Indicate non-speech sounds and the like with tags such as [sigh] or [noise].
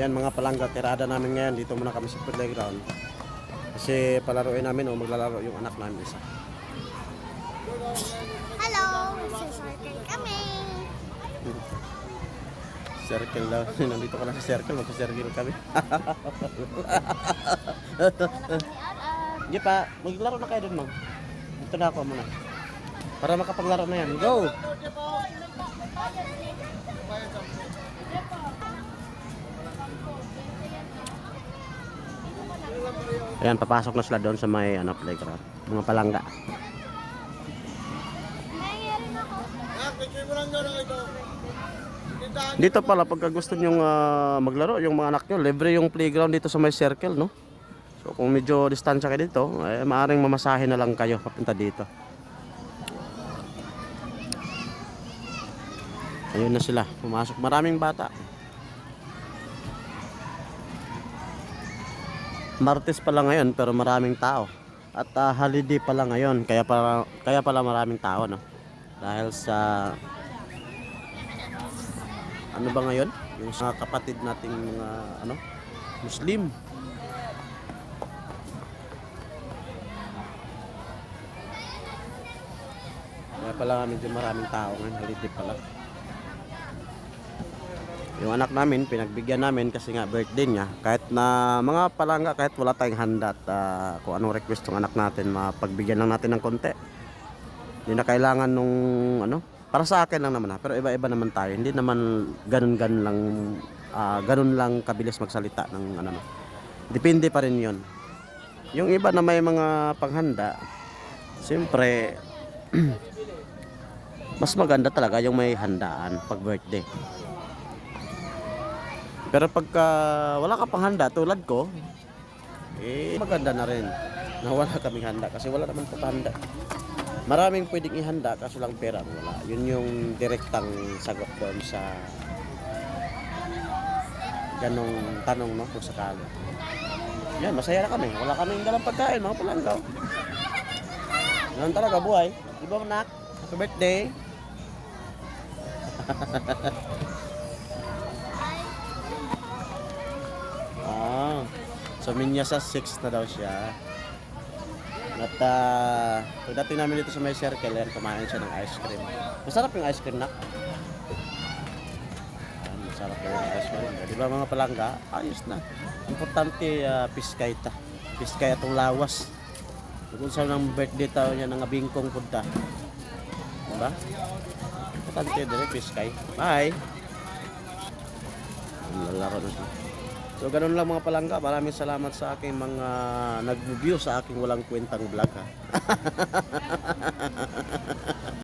Yan mga palangga, tirada namin ngayon. Dito muna kami sa playground. Kasi palaruin namin o maglalaro yung anak namin isa. Hello, magsa-circle kami. Circle daw. [laughs] Nandito ka na sa circle, magsa-circle kami. [laughs] Hindi pa, maglaro na kayo dun, Mang. Dito na ako muna. Para makapaglaro na yan. Go! Ayan, papasok na sila doon sa may ano, playground. Mga palangga. Dito pala, pagka gusto nyong ah, maglaro, yung mga anak nyo, libre yung playground dito sa may circle, no? So kung medyo distansya kayo dito, eh, maaaring mamasahe na lang kayo papunta dito. Ayun na sila, pumasok. Maraming bata. Martes pala ngayon, pero maraming tao. At ah, holiday pala ngayon, kaya pala, kaya pala maraming tao, no? Dahil sa ano ba ngayon? Yung sa kapatid nating mga ano, Muslim. Kaya pala medyo maraming tao ngayon, holiday pala. Yung anak namin, pinagbigyan namin kasi nga birthday niya. Kahit na mga palangga, kahit wala tayong handa at ah, kung anong request ng anak natin, mapagbigyan lang natin ng konti. Hindi na kailangan nung ano, para sa akin lang naman ha, pero iba-iba naman tayo. Hindi naman ganun-ganun lang ah, ganun lang kabilis magsalita ng ano no. Depende pa rin 'yon. Yung iba na may mga panghanda, siyempre [clears throat] mas maganda talaga yung may handaan pag birthday. Pero pagka wala ka pang handa tulad ko, eh maganda na rin na wala kaming handa kasi wala naman po handa. Maraming pwedeng ihanda kaso lang pera wala. Yun yung direktang sagot doon sa ganong tanong no kung sakali. Yan, masaya na kami. Wala kaming dalang pagkain, mga palanggaw. Ganun talaga buhay. Di ba, nak? Happy birthday. [laughs] so minya sa 6 na daw siya. At uh, pagdating namin dito sa may circle, yan, kumain siya ng ice cream. Masarap yung ice cream na. Yan, masarap yung ice cream. Di ba mga palangga? Ayos na. Importante uh, piskay ta. Piskay atong lawas. Kung sa ng birthday tao niya ng bingkong punta. Diba? Importante din piskay. Bye! Lalaro na siya. So ganun lang mga palangga. Maraming salamat sa aking mga nag-view sa aking walang kwentang vlog ha. [laughs]